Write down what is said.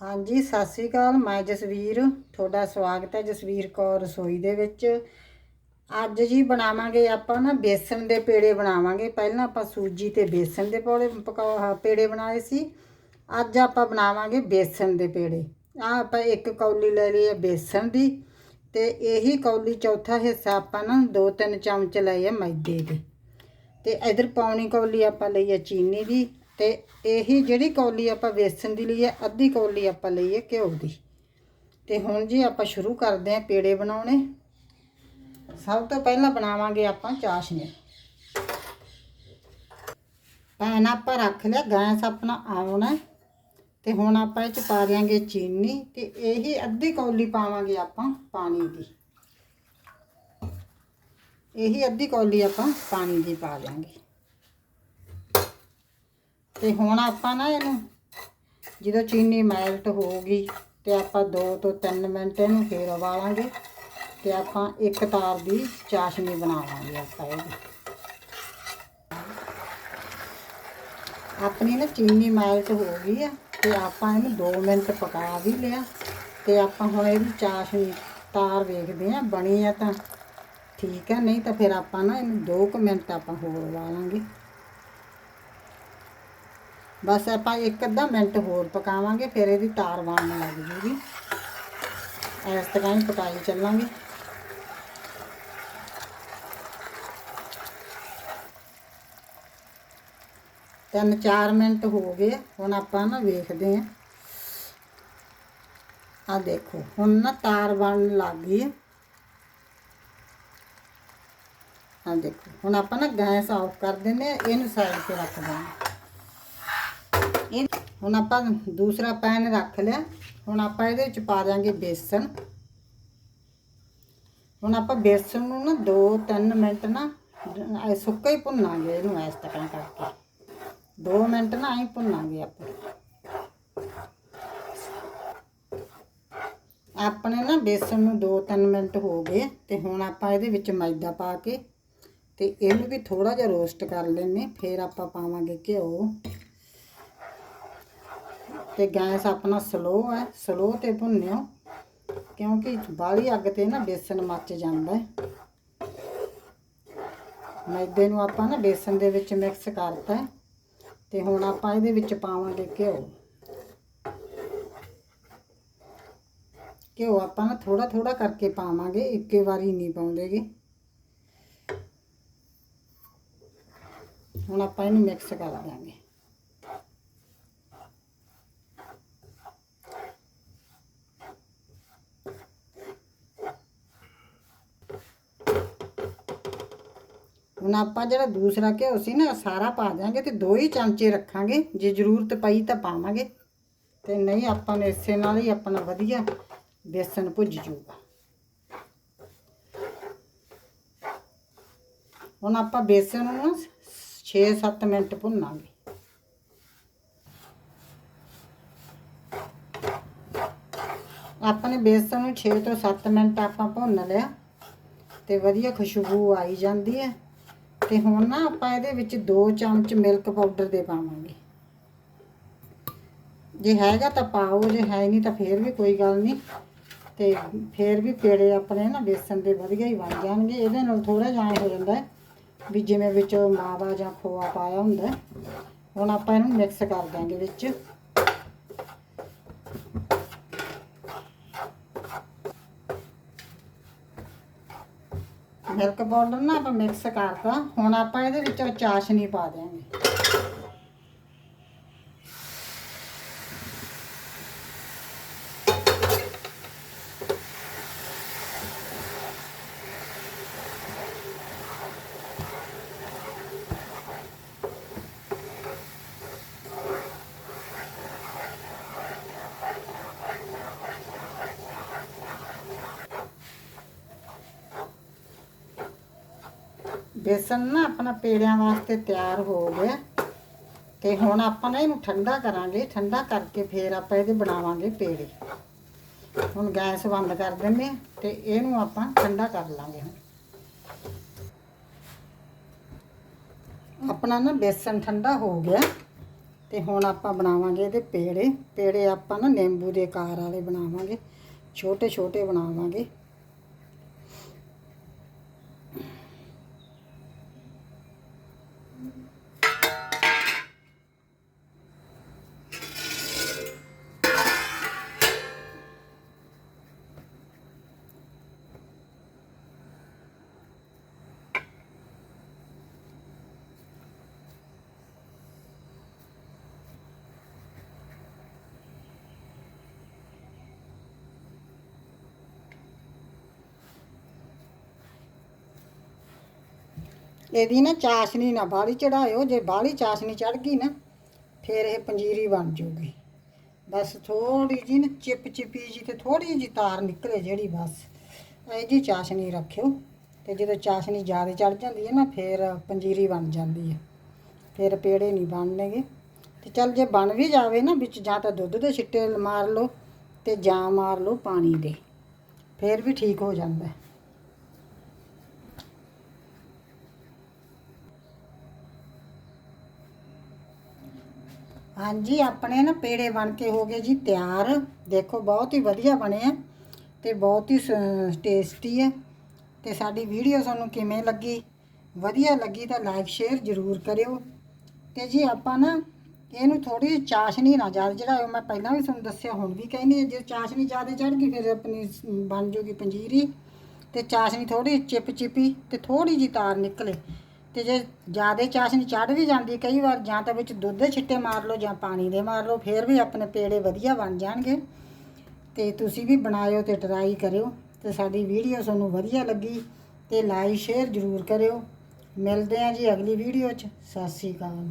ਹਾਂਜੀ, ਸਤਿ ਸ੍ਰੀ ਅਕਾਲ। ਮੈਂ ਜਸਵੀਰ, ਤੁਹਾਡਾ ਸਵਾਗਤ ਹੈ ਜਸਵੀਰ ਕੌਰ ਰਸੋਈ ਦੇ ਵਿੱਚ। ਅੱਜ ਜੀ ਬਣਾਵਾਂਗੇ ਆਪਾਂ ਨਾ ਬੇਸਣ ਦੇ ਪੇੜੇ ਬਣਾਵਾਂਗੇ। ਪਹਿਲਾਂ ਆਪਾਂ ਸੂਜੀ ਤੇ ਬੇਸਣ ਦੇ ਪੌੜੇ ਪਕਾ ਪੇੜੇ ਬਣਾਏ ਸੀ। ਅੱਜ ਆਪਾਂ ਬਣਾਵਾਂਗੇ ਬੇਸਣ ਦੇ ਪੇੜੇ। ਆ ਆਪਾਂ ਇੱਕ ਕੌਲੀ ਲੈ ਲਈ ਹੈ ਬੇਸਣ ਦੀ ਤੇ ਇਹੀ ਕੌਲੀ ਚੌਥਾ ਹਿੱਸਾ ਆਪਾਂ ਨਾ ਦੋ ਤਿੰਨ ਚਮਚ ਲਏ ਆ ਮੈਦੇ ਦੇ। ਤੇ ਇਧਰ ਪੌਣੀ ਕੌਲੀ ਆਪਾਂ ਲਈ ਹੈ ਚੀਨੀ ਦੀ। ਤੇ ਇਹੀ ਜਿਹੜੀ ਕੌਲੀ ਆਪਾਂ ਵੇਸਣ ਦੀ ਲਈ ਹੈ, ਅੱਧੀ ਕੌਲੀ ਆਪਾਂ ਲਈ ਹੈ ਘਿਓ ਦੀ। ਤੇ ਹੁਣ ਜੀ ਆਪਾਂ ਸ਼ੁਰੂ ਕਰਦੇ ਹਾਂ ਪੇੜੇ ਬਣਾਉਣੇ। ਸਭ ਤੋਂ ਪਹਿਲਾਂ ਬਣਾਵਾਂਗੇ ਆਪਾਂ ਚਾਸ਼ਨੀ। ਪੈਨ ਆਪਾਂ ਰੱਖ ਲਿਆ, ਗੈਸ ਆਪਣਾ ਆਉਣਾ ਹੈ। ਤੇ ਹੁਣ ਆਪਾਂ ਇਹ ਚ ਪਾ ਦਿਆਂਗੇ ਚੀਨੀ ਤੇ ਇਹੀ ਅੱਧੀ ਕੌਲੀ ਪਾਵਾਂਗੇ ਆਪਾਂ ਪਾਣੀ ਦੀ। ਇਹੀ ਅੱਧੀ ਕੌਲੀ ਆਪਾਂ ਪਾਣੀ ਦੀ ਪਾ ਦਿਆਂਗੇ। ਤੇ ਹੁਣ ਆਪਾਂ ਨਾ ਇਹਨੂੰ, ਜਦੋਂ ਚੀਨੀ ਮੈਲਟ ਹੋ ਗਈ ਤੇ ਆਪਾਂ 2 ਤੋਂ 3 ਮਿੰਟ ਇਹਨੂੰ ਫੇਰ ਉਬਾਲਾਂਗੇ ਤੇ ਆਪਾਂ ਇੱਕ ਤਾਰ ਦੀ ਚਾਸ਼ਨੀ ਬਣਾਵਾਂਗੇ ਆਪਾਂ ਇਹਦੀ। ਆਪਣੀ ਨਾ ਚੀਨੀ ਮੈਲਟ ਹੋ ਗਈ ਆ ਤੇ ਆਪਾਂ ਇਹਨੂੰ 2 ਮਿੰਟ ਪਕਾ ਵੀ ਲਿਆ ਤੇ ਆਪਾਂ ਹੁਣ ਇਹਦੀ ਚਾਸ਼ਨੀ ਤਾਰ ਵੇਖਦੇ ਆ ਬਣੀ ਆ ਤਾਂ ਠੀਕ ਹੈ ਨਹੀਂ ਤਾਂ ਫਿਰ ਆਪਾਂ ਨਾ ਇਹਨੂੰ 2 ਮਿੰਟ ਆਪਾਂ ਹੋਰ ਉਬਾਲਾਂਗੇ। ਬਸ ਆਪਾਂ ਇੱਕ ਅੱਧਾ ਮਿੰਟ ਹੋਰ ਪਕਾਵਾਂਗੇ, ਫਿਰ ਇਹਦੀ ਤਾਰ ਬਣਨ ਲੱਗ ਜੂਗੀ। ਇਸ ਤਰ੍ਹਾਂ ਹੀ ਪਕਾਈ ਚੱਲਾਂਗੇ। ਤਿੰਨ ਚਾਰ ਮਿੰਟ ਹੋ ਗਏ, ਹੁਣ ਆਪਾਂ ਨਾ ਵੇਖਦੇ ਹਾਂ। ਆ ਦੇਖੋ, ਹੁਣ ਨਾ ਤਾਰ ਬਣਨ ਲੱਗ ਗਈ ਹੈ। ਆ ਦੇਖੋ, ਹੁਣ ਆਪਾਂ ਨਾ ਗੈਸ ਆਫ ਕਰ ਦਿੰਦੇ ਹਾਂ, ਇਹਨੂੰ ਸਾਈਡ ਤੇ ਰੱਖ ਦਾਂਗੇ ਇਹ ਹੁਣ ਆਪਾਂ ਦੂਸਰਾ ਪੈਨ ਰੱਖ ਲਿਆ। ਹੁਣ ਆਪਾਂ ਇਹਦੇ ਵਿੱਚ ਪਾ ਦਿਆਂਗੇ ਬੇਸਣ ਹੁਣ ਆਪਾਂ ਬੇਸਣ ਨੂੰ ਨਾ 2-3 ਮਿੰਟ ਨਾ ਸੁੱਕਾ ਹੀ ਭੁੰਨਾਂਗੇ ਇਹਨੂੰ ਐਸ ਤੱਕ ਕਰਕੇ। 2 ਮਿੰਟ ਨਾ ਐਂ ਭੁੰਨਾਂਗੇ ਆਪਾਂ। ਆਪਣੇ ਨਾ ਬੇਸਣ ਨੂੰ 2-3 ਮਿੰਟ ਹੋ ਗਏ ਤੇ ਹੁਣ ਆਪਾਂ ਇਹਦੇ ਵਿੱਚ ਮੈਦਾ ਪਾ ਕੇ ਤੇ ਇਹਨੂੰ ਵੀ ਥੋੜਾ ਜਿਹਾ ਰੋਸਟ ਕਰ ਲੈਣੇ ਫਿਰ ਆਪਾਂ ਪਾਵਾਂਗੇ ਘਿਓ। ਤੇ ਗੈਸ ਆਪਣਾ ਸਲੋ ਹੈ ਸਲੋ ਤੇ ਭੁੰਨਿਓ, ਕਿਉਂਕਿ ਬਾਹਲੀ ਅੱਗ ਤੇ ਨਾ ਬੇਸਨ ਮੱਚ ਜਾਂਦਾ ਹੈ। ਮੈਦੇ ਨੂੰ ਆਪਾਂ ਨਾ ਬੇਸਨ ਦੇ ਵਿੱਚ ਮਿਕਸ ਕਰਤਾ ਹੈ, ਤੇ ਹੁਣ ਆਪਾਂ ਇਹਦੇ ਵਿੱਚ ਪਾਵਾਂਗੇ ਘਿਓ। ਘਿਓ ਆਪਾਂ ਨਾ ਥੋੜਾ ਥੋੜਾ ਕਰਕੇ ਪਾਵਾਂਗੇ, ਇੱਕੇ ਵਾਰੀ ਨਹੀਂ ਪਾਉਂਦੇਗੇ। ਹੁਣ ਆਪਾਂ ਇਹਨੂੰ ਮਿਕਸ ਕਰ ਦਾਂਗੇ ਹੁਣ ਆਪਾਂ ਜਿਹੜਾ ਦੂਸਰਾ ਘਿਓ ਸੀ ਨਾ, ਸਾਰਾ ਪਾ ਦਿਆਂਗੇ ਤੇ ਦੋ ਹੀ ਚਮਚੇ ਰੱਖਾਂਗੇ। ਜੇ ਜ਼ਰੂਰਤ ਪਈ ਤਾਂ ਪਾਵਾਂਗੇ। ਤੇ ਨਹੀਂ, ਆਪਾਂ ਨੇ ਇਸੇ ਨਾਲ ਹੀ ਆਪਣਾ ਵਧੀਆ ਬੇਸਣ ਭੁੱਜ ਜਾਊਗਾ। ਹੁਣ ਆਪਾਂ ਬੇਸਣ ਨੂੰ 6-7 ਮਿੰਟ ਭੁੰਨਾਂਗੇ। ਆਪਣੇ ਬੇਸਣ ਨੂੰ 6 ਤੋਂ 7 ਮਿੰਟ ਆਪਾਂ ਭੁੰਨ ਲਿਆ। ਤੇ ਵਧੀਆ ਖੁਸ਼ਬੂ ਆਈ ਜਾਂਦੀ ਹੈ। ਤੇ ਹੁਣ ਨਾ ਆਪਾਂ ਇਹਦੇ ਵਿੱਚ 2 ਚਮਚ ਮਿਲਕ ਪਾਊਡਰ ਦੇ ਪਾਵਾਂਗੇ। ਜੇ ਹੈਗਾ ਤਾਂ ਪਾਓ, ਜੇ ਹੈ ਨਹੀਂ ਤਾਂ ਫੇਰ ਵੀ ਕੋਈ ਗੱਲ ਨਹੀਂ। ਤੇ ਫੇਰ ਵੀ ਪੇੜੇ ਆਪਣੇ ਨਾ ਬੇਸਨ ਦੇ ਵਧੀਆ ਹੀ ਬਣ ਜਾਣਗੇ। ਇਹਦੇ ਨਾਲ ਥੋੜਾ ਜਿਹਾ ਹੋ ਜਾਂਦਾ ਵੀ ਜਿਵੇਂ ਵਿੱਚ ਮਾਵਾ ਜਾਂ ਖੋਆ ਪਾਇਆ ਹੁੰਦਾ ਹੁਣ ਆਪਾਂ ਇਹਨੂੰ ਮਿਕਸ ਕਰ ਦਾਂਗੇ ਵਿੱਚ। ਮਿਲਕ ਪਾਊਡਰ ਨਾ ਆਪਾਂ ਮਿਕਸ ਕਰਤਾ ਹੁਣ ਆਪਾਂ ਇਹਦੇ ਵਿੱਚ ਚਾਸ਼ਨੀ ਪਾ ਦਿਆਂਗੇ। ਬੇਸਣ ਨਾ ਆਪਣਾ ਪੇੜਿਆਂ ਵਾਸਤੇ ਤਿਆਰ ਹੋ ਗਿਆ। ਤੇ ਹੁਣ ਆਪਾਂ ਨਾ ਇਹਨੂੰ ਠੰਡਾ ਕਰਾਂਗੇ। ਠੰਡਾ ਕਰਕੇ ਫੇਰ ਆਪਾਂ ਇਹਦੇ ਬਣਾਵਾਂਗੇ ਪੇੜੇ। ਹੁਣ ਗੈਸ ਬੰਦ ਕਰ ਦਿੰਦੇ ਹਾਂ ਤੇ ਇਹਨੂੰ ਆਪਾਂ ਠੰਡਾ ਕਰ ਲਾਂਗੇ ਹੁਣ। ਆਪਣਾ ਨਾ ਬੇਸਣ ਠੰਡਾ ਹੋ ਗਿਆ। ਤੇ ਹੁਣ ਆਪਾਂ ਬਣਾਵਾਂਗੇ ਇਹਦੇ ਪੇੜੇ। ਪੇੜੇ ਆਪਾਂ ਨਾ ਨਿੰਬੂ ਦੇ ਆਕਾਰ ਵਾਲੇ ਬਣਾਵਾਂਗੇ। ਛੋਟੇ ਛੋਟੇ ਬਣਾਵਾਂਗੇ। ਇਹਦੀ ਨਾ ਚਾਸ਼ਨੀ ਨਾ ਬਾਹਲੀ ਚੜਾਇਓ, ਜੇ ਬਾਹਲੀ ਚਾਸ਼ਨੀ ਚੜ ਗਈ ਨਾ, ਫਿਰ ਇਹ ਪੰਜੀਰੀ ਬਣ ਜਾਊਗੀ ਬਸ ਥੋੜੀ ਜੀ ਨਾ ਚਿਪ ਚਿਪੀ ਜੀ ਤੇ ਥੋੜੀ ਜੀ ਤਾਰ ਨਿਕਲੇ ਜਿਹੜੀ ਬਸ। ਇਹ ਜੀ ਚਾਸ਼ਨੀ ਰੱਖਿਓ ਤੇ ਜਦੋਂ ਚਾਸ਼ਨੀ ਜ਼ਿਆਦਾ ਚੜ ਜਾਂਦੀ ਹੈ ਨਾ, ਫਿਰ ਪੰਜੀਰੀ ਬਣ ਜਾਂਦੀ ਹੈ। ਫਿਰ ਪੇੜੇ ਨਹੀਂ ਬਣਨਗੇ। ਤੇ ਚੱਲ ਜੇ ਬਣ ਵੀ ਜਾਵੇ ਨਾ ਵਿੱਚ, ਜਾਂ ਤਾਂ ਦੁੱਧ ਦੇ ਛਿੱਟੇ ਮਾਰ ਲਓ ਤੇ ਜਾਂ ਮਾਰ ਲਓ ਪਾਣੀ ਦੇ। ਫਿਰ ਵੀ ਠੀਕ ਹੋ ਜਾਂਦਾ ਹਾਂਜੀ, ਆਪਣੇ ਨਾ ਪੇੜੇ ਬਣ ਕੇ ਹੋ ਗਏ ਜੀ ਤਿਆਰ। ਦੇਖੋ, ਬਹੁਤ ਹੀ ਵਧੀਆ ਬਣੇ ਆ ਤੇ ਬਹੁਤ ਹੀ ਟੇਸਟੀ ਹੈ ਤੇ ਸਾਡੀ ਵੀਡੀਓ ਤੁਹਾਨੂੰ ਕਿਵੇਂ ਲੱਗੀ? ਵਧੀਆ ਲੱਗੀ ਤਾਂ ਲਾਈਕ ਸ਼ੇਅਰ ਜ਼ਰੂਰ ਕਰਿਓ। ਤੇ ਜੀ ਆਪਾਂ ਨਾ ਇਹਨੂੰ ਥੋੜੀ ਜਿਹੀ ਚਾਸ਼ਨੀ ਨਾ ਜ਼ਿਆਦਾ, ਜਿਹੜਾ ਮੈਂ ਪਹਿਲਾਂ ਵੀ ਤੁਹਾਨੂੰ ਦੱਸਿਆ, ਹੁਣ ਵੀ ਕਹਿੰਦੀ ਜੇ ਚਾਸ਼ਨੀ ਜ਼ਿਆਦਾ ਚੜ ਗਈ ਫਿਰ ਆਪਣੀ ਬਣ ਜੂਗੀ ਪੰਜੀਰੀ। ਤੇ ਚਾਸ਼ਨੀ ਥੋੜੀ ਚਿਪ ਚਿਪੀ ਤੇ ਥੋੜੀ ਜਿਹੀ ਤਾਰ ਨਿਕਲੇ। ਤੇ ਜੇ ਜ਼ਿਆਦਾ ਚਾਸ਼ਨੀ ਚੜ ਵੀ ਜਾਂਦੀ ਕਈ ਵਾਰ, ਜਾਂ ਤਾਂ ਵਿੱਚ ਦੁੱਧ ਦੇ ਛਿੱਟੇ ਮਾਰ ਲਓ ਜਾਂ ਪਾਣੀ ਦੇ ਮਾਰ ਲਓ, ਫਿਰ ਵੀ ਆਪਣੇ ਪੇੜੇ ਵਧੀਆ ਬਣ ਜਾਣਗੇ। ਤੇ ਤੁਸੀਂ ਵੀ ਬਣਾਇਓ ਤੇ ਟਰਾਈ ਕਰਿਓ ਤੇ ਸਾਡੀ ਵੀਡੀਓ ਤੁਹਾਨੂੰ ਵਧੀਆ ਲੱਗੀ ਤੇ ਲਾਈਕ ਸ਼ੇਅਰ ਜ਼ਰੂਰ ਕਰਿਓ। ਮਿਲਦੇ ਹਾਂ ਜੀ ਅਗਲੀ ਵੀਡੀਓ 'ਚ। ਸਤਿ ਸ਼੍ਰੀ ਅਕਾਲ।